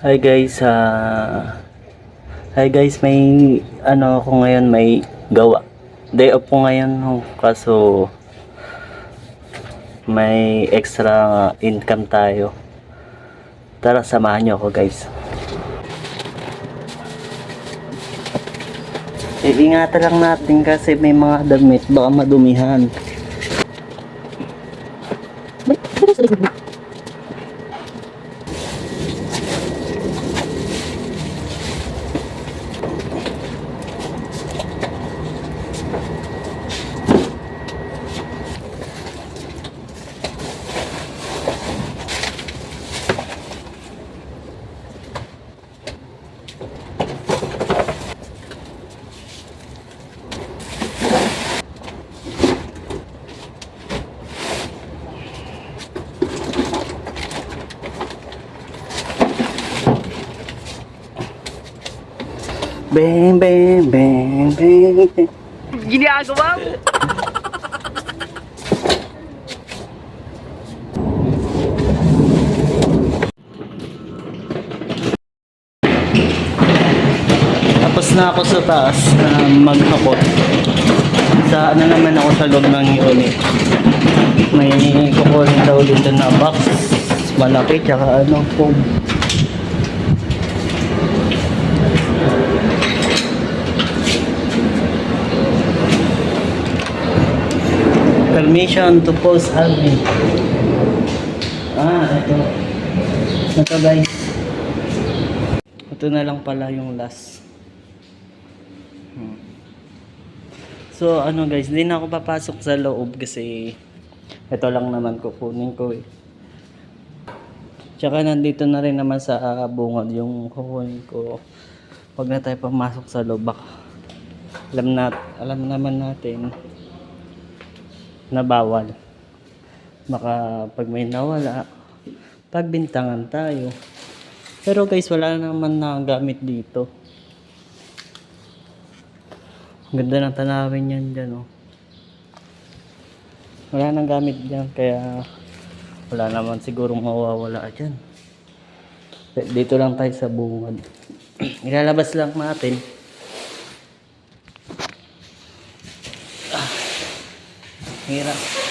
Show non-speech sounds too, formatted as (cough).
Hi guys, ah Hi guys, may ano ako ngayon may gawa. Day off ko ngayon kaso may extra income tayo. Tara, samahan niyo ako guys. Iingatan lang natin kasi may mga damit baka madumihan. Bang, bang, bang, bang, bang. Ginagawa mo. Tapos na ako sa taas na maghakot. Sa ano naman ako sa loob ng unit. May kukunin daw dito na box. Malaki tsaka ano foam. Permission to post admin. Ah, ito. Ito guys. Ito na lang pala yung last. Hmm. So ano guys, hindi na ako papasok sa loob kasi ito lang naman kukunin ko eh. Tsaka nandito na rin naman sa ah, bungad yung kukunin ko. Pag na tayo pumasok sa loob, baka alam, na, alam naman natin na bawal. Baka pag may nawala, pagbintangan tayo. Pero guys, wala naman na gamit dito. Ang Ganda ng tanawin yan dyan, oh. Wala nang gamit dyan, kaya wala naman siguro mawawala dyan. Dito lang tayo sa bungad. (clears throat) Ilalabas lang natin. Hirap.